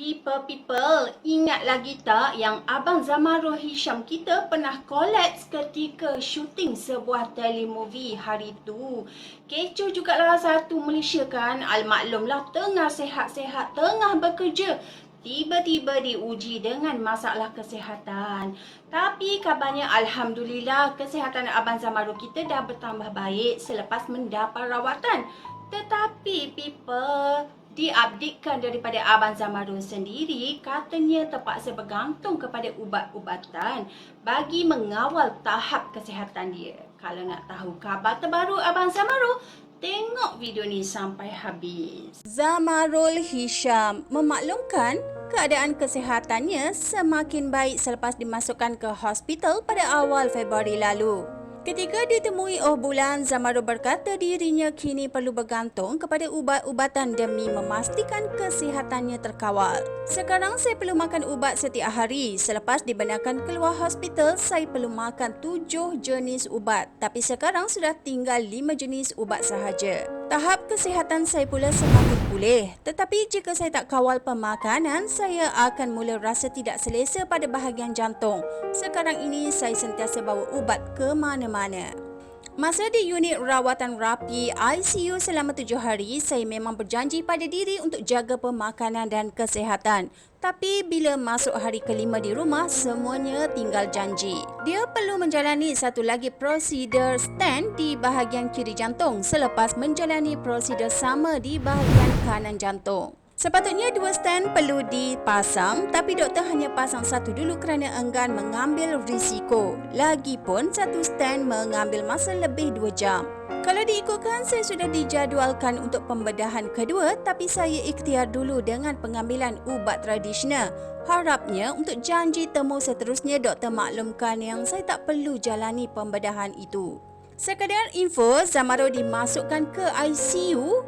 People-people, ingat lagi tak yang Abang Zamarul Hisham kita pernah kolaps ketika syuting sebuah telemovie hari tu. Kecoh jugalah satu Malaysia kan. Al-maklumlah tengah sehat-sehat, tengah bekerja. Tiba-tiba diuji dengan masalah kesihatan. Tapi kabarnya Alhamdulillah kesihatan Abang Zamarul kita dah bertambah baik selepas mendapat rawatan. Tetapi people, diupdatekan daripada Abang Zamarul sendiri katanya terpaksa bergantung kepada ubat-ubatan bagi mengawal tahap kesihatan dia. Kalau nak tahu khabar terbaru Abang Zamarul, tengok video ni sampai habis. Zamarul Hisham memaklumkan keadaan kesihatannya semakin baik selepas dimasukkan ke hospital pada awal Februari lalu. Ketika ditemui Oh Bulan, Zamarul berkata dirinya kini perlu bergantung kepada ubat-ubatan demi memastikan kesihatannya terkawal. Sekarang saya perlu makan ubat setiap hari. Selepas dibenarkan keluar hospital, saya perlu makan tujuh jenis ubat. Tapi sekarang sudah tinggal lima jenis ubat sahaja. Tahap kesihatan saya pula semakin pulih. Tetapi jika saya tak kawal pemakanan, saya akan mula rasa tidak selesa pada bahagian jantung. Sekarang ini saya sentiasa bawa ubat ke mana-mana. Masa di unit rawatan rapi ICU selama tujuh hari, saya memang berjanji pada diri untuk jaga pemakanan dan kesihatan. Tapi bila masuk hari kelima di rumah, semuanya tinggal janji. Dia perlu menjalani satu lagi prosedur stand di bahagian kiri jantung selepas menjalani prosedur sama di bahagian kanan jantung. Sepatutnya dua stand perlu dipasang tapi doktor hanya pasang satu dulu kerana enggan mengambil risiko. Lagipun satu stand mengambil masa lebih dua jam. Kalau diikutkan saya sudah dijadualkan untuk pembedahan kedua tapi saya ikhtiar dulu dengan pengambilan ubat tradisional. Harapnya untuk janji temu seterusnya doktor maklumkan yang saya tak perlu jalani pembedahan itu. Sekadar info, Zamaro dimasukkan ke ICU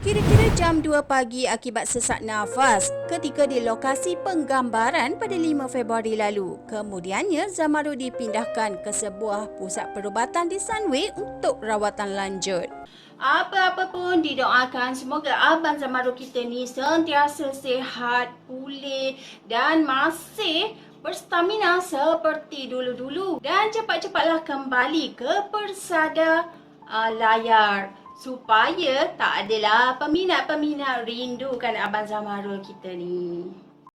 Kira-kira jam 2 pagi akibat sesak nafas ketika di lokasi penggambaran pada 5 Februari lalu. Kemudiannya, Zamaru dipindahkan ke sebuah pusat perubatan di Sunway untuk rawatan lanjut. Apa-apa pun didoakan semoga Abang Zamaru kita ni sentiasa sihat, pulih dan masih berstamina seperti dulu-dulu. Dan cepat-cepatlah kembali ke persada uh, layar supaya tak adalah peminat-peminat rindukan Abang Zamarul kita ni.